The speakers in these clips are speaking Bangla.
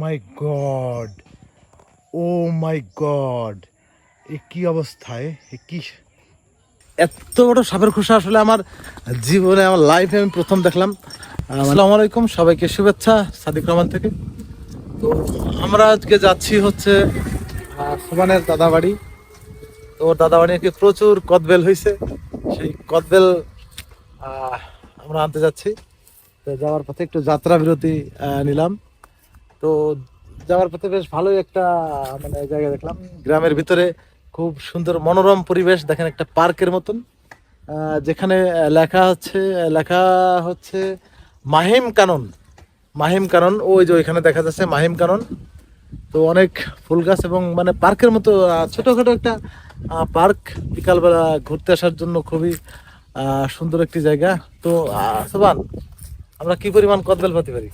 My god oh my god এ কি অবস্থায়? এ কি এত বড় সাপের খোসা আসলে আমার জীবনে আমার লাইফে আমি প্রথম দেখলাম। আসসালামু আলাইকুম সবাইকে শুভেচ্ছা সাদিক রহমান থেকে। তো আমরা আজকে যাচ্ছি হচ্ছে সুমানের দাদা বাড়ি তো ওর দাদা বাড়ি নাকি প্রচুর কদবেল হয়েছে সেই কদবেল আমরা আনতে যাচ্ছি। তো যাওয়ার পথে একটু যাত্রা বিরতি নিলাম। তো যাওয়ার পথে বেশ ভালোই একটা মানে জায়গা দেখলাম। গ্রামের ভিতরে খুব সুন্দর মনোরম পরিবেশ, দেখেন একটা পার্কের মতন। যেখানে লেখা হচ্ছে লেখা হচ্ছে মাহিম কানন। মাহিম কানন, ওই যে ওইখানে দেখা যাচ্ছে মাহিম কানন। তো অনেক ফুল গাছ এবং মানে পার্কের মতো ছোটোখাটো একটা পার্ক বিকালবেলা ঘুরতে আসার জন্য খুবই সুন্দর একটি জায়গা। তো সোবান আমরা কি পরিমাণ কদবেল পাতি পারি?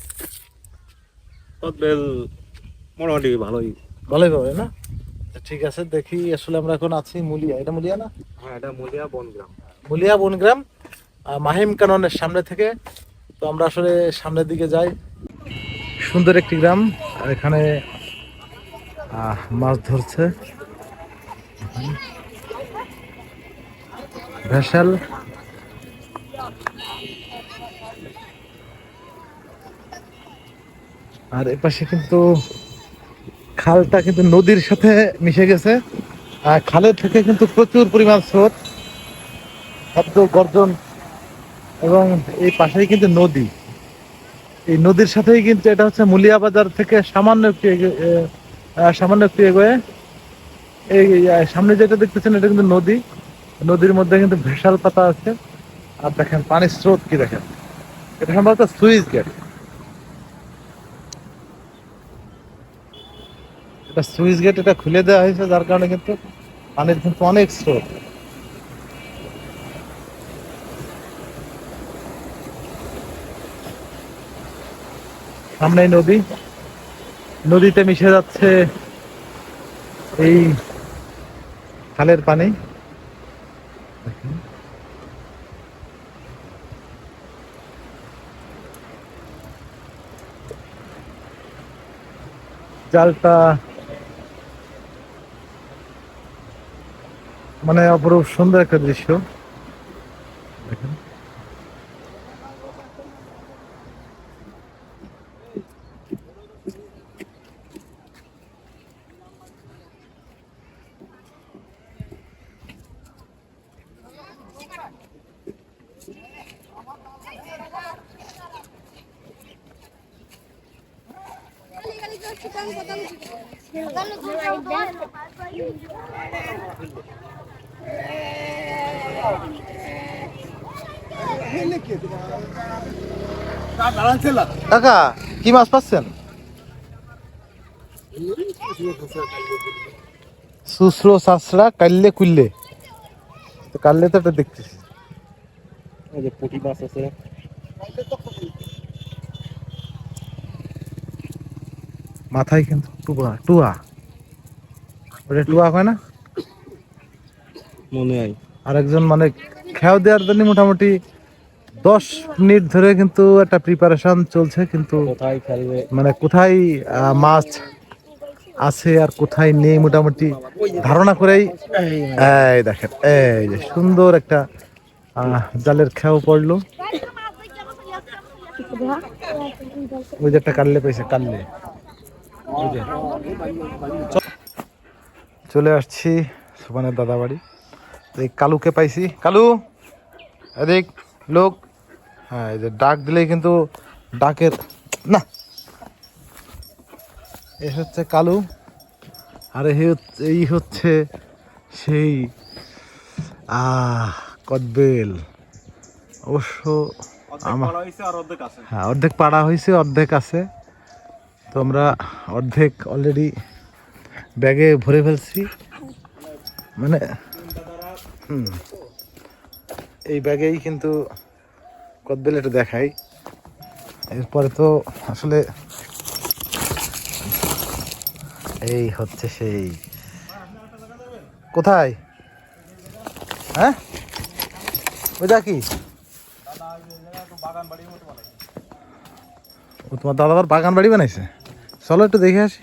কদবেল মোটামুটি ভালোই। ভালোই পাবে না? ঠিক আছে দেখি আসলে আমরা এখন আছি মুলিয়া। এটা মুলিয়া না? হ্যাঁ এটা মলিয়া বনগ্রাম। মুলিয়া বনগ্রাম মাহিম কাননের সামনে থেকে। তো আমরা আসলে সামনের দিকে যাই। সুন্দর একটি গ্রাম আর এখানে আহ, মাছ ধরছে। ভেসেল। আর এপাশে কিন্তু খালটা কিন্তু নদীর সাথে মিশে গেছে। আর খালের থেকে কিন্তু প্রচুর পরিমাণ স্রোত শব্দ গর্জন এবং এই পাশেই কিন্তু নদী। এই নদীর সাথেই কিন্তু এটা হচ্ছে মুলিয়া বাজার থেকে সামান্য একটু সামান্য একটু এগোয়ে। এই সামনে যেটা দেখতেছেন এটা কিন্তু নদী। নদীর মধ্যে কিন্তু ভেসাল পাতা আছে। আর দেখেন পানির স্রোত কি দেখেন? এটা সম্ভবত সুইচ গেট। এটা সুইচ গেট এটা খুলে দেওয়া হয়েছে, যার কারণে কিন্তু পানির কিন্তু অনেক স্রোত। সামনেই নদী, নদীতে মিশে যাচ্ছে এই খালের পানি। জালটা মানে অপরূপ সুন্দর একটা দৃশ্য। দেখেন। কাকা কি মাছ পাচ্ছেন? সুসরো সাসরা কাল্লে কুল্লে তো কাল্লে তো এটা দেখতেছি। এই যে পুঁটি মাছ আছে। মাথায় কিন্তু টুয়া টুয়া। ওটা টুয়া হয় না? মনে হয়। আরেকজন মানে খেয়াও দেওয়ার জন্য মোটামুটি দশ মিনিট ধরে কিন্তু একটা প্রিপারেশন চলছে কিন্তু কোথায় খেলবে? মানে কোথায় মাছ আছে আর কোথায় নেই মোটামুটি ধারণা করেই। এই দেখেন এই যে সুন্দর একটা জালের খেয়াও পড়ল। ওই যে একটা কাল্লে পেয়েছে। চ- চলে আসছি সুপানের দাদা বাড়ি এই কালুকে পাইছি। কালু এদিক লোক। হ্যাঁ এই যে ডাক দিলেই কিন্তু ডাকের না। এ হচ্ছে কালু। আর এই হচ্ছে- এই হচ্ছে সেই আহ কদবেল। অবশ্য আমার হ্যাঁ অর্ধেক পাড়া হয়েছে অর্ধেক আছে। তো আমরা অর্ধেক অলরেডি ব্যাগে ভরে ফেলছি। মানে হুম। এই ব্যাগেই কিন্তু কদবেল এটা দেখাই। এরপরে তো আসলে এই হচ্ছে সেই। কোথায়? হ্যাঁ? ওইটা কি? ও তোমার দাদা আবার বাগান বাড়ি বানাইছে? চলো একটু দেখে আসি।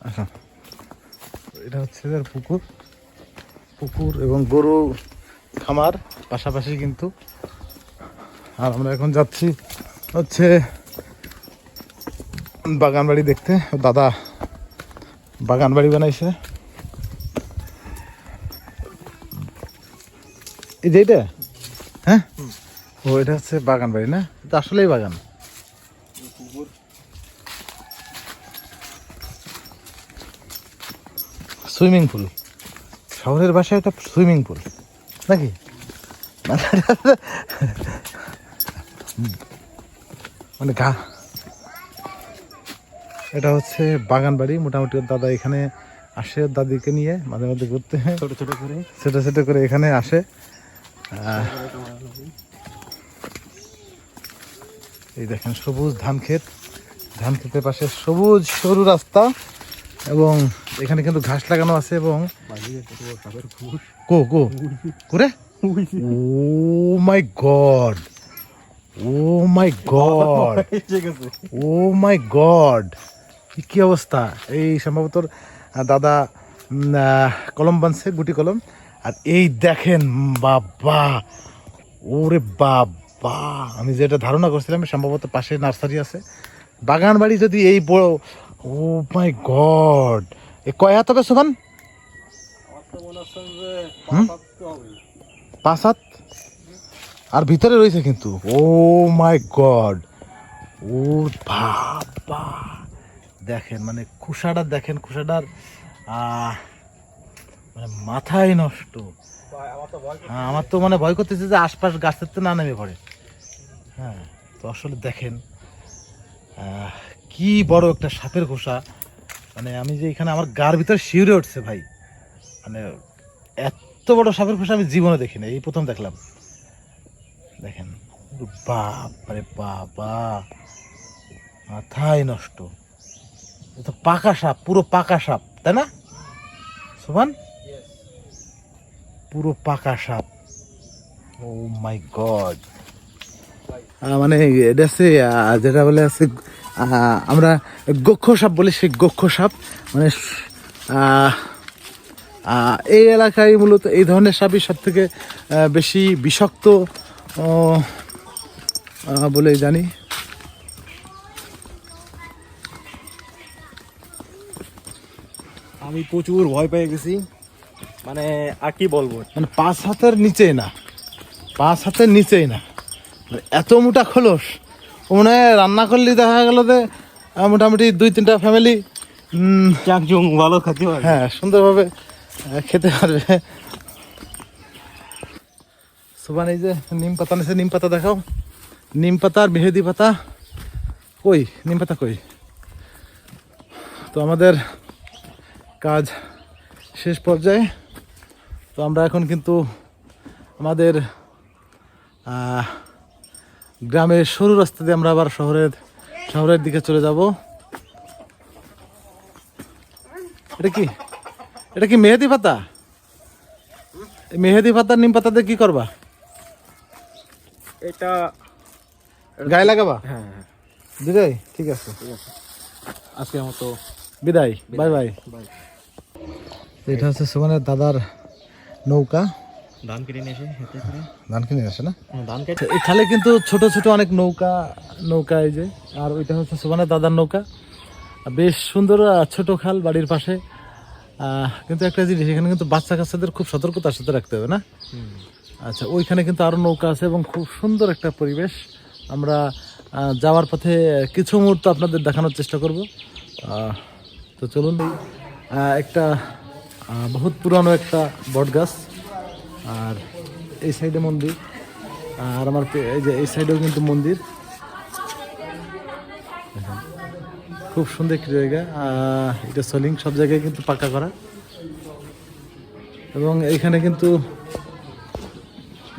আচ্ছা। এটা হচ্ছে পুকুর। পুকুর এবং গরু খামার পাশাপাশি কিন্তু আর আমরা এখন যাচ্ছি হচ্ছে বাগান বাড়ি দেখতে। দাদা বাগান বাড়ি বানাইছে। এই যে এটা? হ্যাঁ? ও, এটা হচ্ছে বাগান বাড়ি না? এটা আসলেই বাগান। Swimming pool. শহরের বাসায় এটা সুইমিং পুল নাকি? মানে গা এটা হচ্ছে বাগান বাড়ি মোটামুটি দাদা এখানে আসে দাদিকে নিয়ে মাঝে মাঝে ঘুরতে। ছোট ছোট করে। ছোট ছোট করে এখানে আসে। এই দেখেন সবুজ ধান ক্ষেত। ধান ক্ষেতের পাশে সবুজ সরু রাস্তা এবং এখানে কিন্তু ঘাস লাগানো আছে এবং করে? ও my god oh my god oh my god কি অবস্থা? এই সম্ভবত দাদা কলম বানছে, গুটি কলম। আর এই দেখেন, বাবা! ওরে বাবা! আমি যেটা ধারণা করছিলাম, সম্ভবত পাশে নার্সারি আছে। বাগান বাড়ি যদি এই বড় ও মাই গড এ কয় হাত হবে হুম? পাঁচ হাত? আর ভিতরে রয়েছে কিন্তু। ও মাই গড। ও বাবা। দেখেন মানে খুসাটা দেখেন খুসাটার মানে মাথায় নষ্ট। আমার তো ভয় হ্যাঁ, আমার তো মানে ভয় করতেছে যে আশপাশ গাছের তো না নেমে পড়ে। হ্যাঁ তো আসলে দেখেন কি বড় একটা সাপের খোসা। মানে আমি যে এখানে আমার গার ভিতরে শিউরে উঠছে ভাই মানে এত বড় সাপের খোসা আমি জীবনে দেখিনি এই প্রথম দেখলাম। দেখেন বাপ আরে বাবা মাথায় নষ্ট। তো পাকা সাপ পুরো পাকা সাপ তাই না? সুমান পুরো পাকা সাপ। ও মাই গড মানে এটা আহ, যেটা বলে আছে আমরা গক্ষ সাপ বলি সেই গক্ষ সাপ। মানে এই এলাকায় মূলত এই ধরনের সাপই সব থেকে বেশি বিষাক্ত বলে জানি। আমি প্রচুর ভয় পেয়ে গেছি। মানে আর কি বলব? মানে পাঁচ হাতের নিচেই না। পাঁচ হাতের নিচেই না। মানে এত মোটা খোলস। মনে রান্না করলে দেখা গেল যে মোটামুটি দুই তিনটা ফ্যামিলি চাকজুং ভালো খেতে পারে হ্যাঁ সুন্দরভাবে খেতে পারবে। সুবান এই যে নিম পাতা নিচে নিম পাতা দেখাও। নিম পাতা আর মেহেদি পাতা। কই? নিম পাতা কই? তো আমাদের কাজ শেষ পর্যায়ে। তো আমরা এখন কিন্তু আমাদের গ্রামের সরু রাস্তা দিয়ে আমরা আবার শহরের শহরের দিকে চলে যাব। এটা কি? এটা কি মেহেদি পাতা? মেহেদি পাতা নিম পাতা দিয়ে কি করবা? এটা গায়ে লাগাবা? হ্যাঁ হ্যাঁ বিদায় ঠিক আছে। আজকে মতো বিদায়। Bye bye. বাই। এটা হচ্ছে সুমানের দাদার নৌকা। ধান কেটে নিয়ে এসে হেঁটে করে। ধান কিনে আসে না? ধান কেটে এই খালে কিন্তু ছোট ছোট অনেক নৌকা নৌকা এই যে আর ওইটা হচ্ছে সুমানের দাদার নৌকা। বেশ সুন্দর ছোট খাল বাড়ির পাশে। কিন্তু একটা জিনিস এখানে কিন্তু বাচ্চা কাচ্চাদের খুব সতর্কতার সাথে রাখতে হবে না? আচ্ছা ওইখানে কিন্তু আরও নৌকা আছে এবং খুব সুন্দর একটা পরিবেশ। আমরা যাওয়ার পথে কিছু মুহূর্ত আপনাদের দেখানোর চেষ্টা করব। তো চলুন আহ, একটা বহুত পুরানো একটা বট গাছ আর এই সাইডে মন্দির। আর আমার এই যে এই সাইডেও কিন্তু মন্দির। খুব সুন্দর একটি জায়গা। এটা সলিং সব জায়গায় কিন্তু পাকা করা। এবং এখানে কিন্তু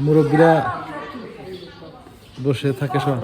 মুরব্বীরা বসে থাকে সব।